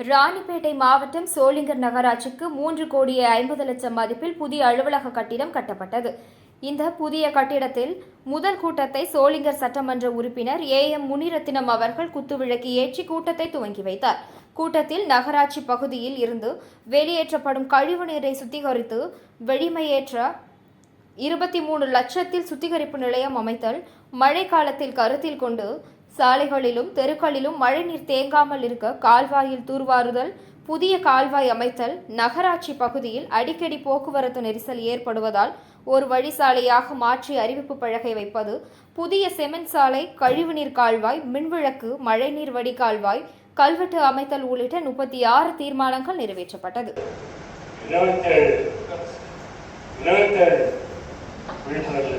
ராணிப்பேட்டை மாவட்டம் சோளிங்கர் நகராட்சிக்கு மூன்று கோடியே ஐம்பது லட்சம் மதிப்பில் புதிய அலுவலக கட்டிடம் கட்டப்பட்டது. இந்த புதிய கட்டிடத்தில் முதல் கூட்டத்தை சோளிங்கர் சட்டமன்ற உறுப்பினர் ஏ எம் முனிரத்தினம் அவர்கள் குத்துவிளக்கு ஏற்றி கூட்டத்தை துவங்கி வைத்தார். கூட்டத்தில் நகராட்சி பகுதியில் இருந்து வெளியேற்றப்படும் கழிவுநீரை சுத்திகரித்து வெளிமையேற்ற இருபத்தி மூணு லட்சத்தில் சுத்திகரிப்பு நிலையம் அமைத்தல் மழை காலத்தில் கருத்தில் கொண்டு சாலைகளிலும் தெருக்களிலும் மழைநீர் தேங்காமல் இருக்க கால்வாயில் தூர்வாருதல் புதிய கால்வாய் அமைத்தல் நகராட்சி பகுதியில் அடிக்கடி போக்குவரத்து நெரிசல் ஏற்படுவதால் ஒரு வழி சாலையாக மாற்றி அறிவிப்பு பழகை வைப்பது புதிய செமெண்ட் சாலை கழிவுநீர் கால்வாய் மின்விளக்கு மழைநீர் வடிகால்வாய் கல்வெட்டு அமைத்தல் உள்ளிட்ட முப்பத்தி ஆறு தீர்மானங்கள் நிறைவேற்றப்பட்டது. இருபத்தேழு இருபத்தேழு விழிப்புணர்வு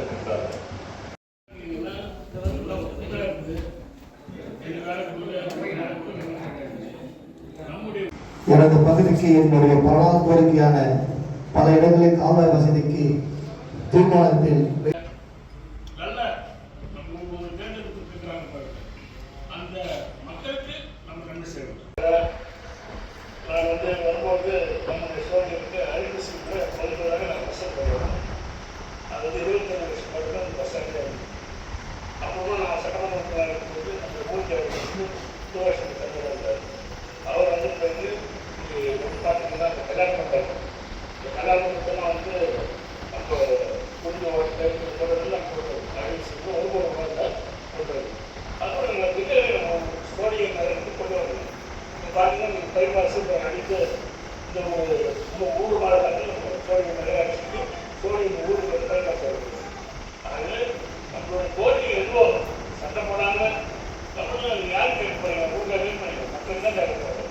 எனது பகுதிக்கு என்னுடைய பரவாயில்ல கோரிக்கையான பல இடங்களில் கால்வாய் வசதிக்கு தீர்மானத்தில் நல்ல அந்த நான் வந்து வரும்போது நம்முடைய சோழர்களுக்கு அறிவு நான் அது வந்து இருபத்தஞ்சு லட்சம் பஸ் அப்போ நான் சட்டமன்றத்தில் இருக்கும்போது இந்த ஒரு ஊர் மாதத்தில் நம்ம ஸ்டோரியை நிறைய அடிச்சுட்டு இந்த ஊருக்கு நான் சொல்லுது அதனால நம்மளோட கோரிக்கை எதுவோ சட்டம் போடாமல் தமிழ்நாடு யார் கேட்க போறீங்க ஊரில் வீண் மக்கள் தான் கேட்க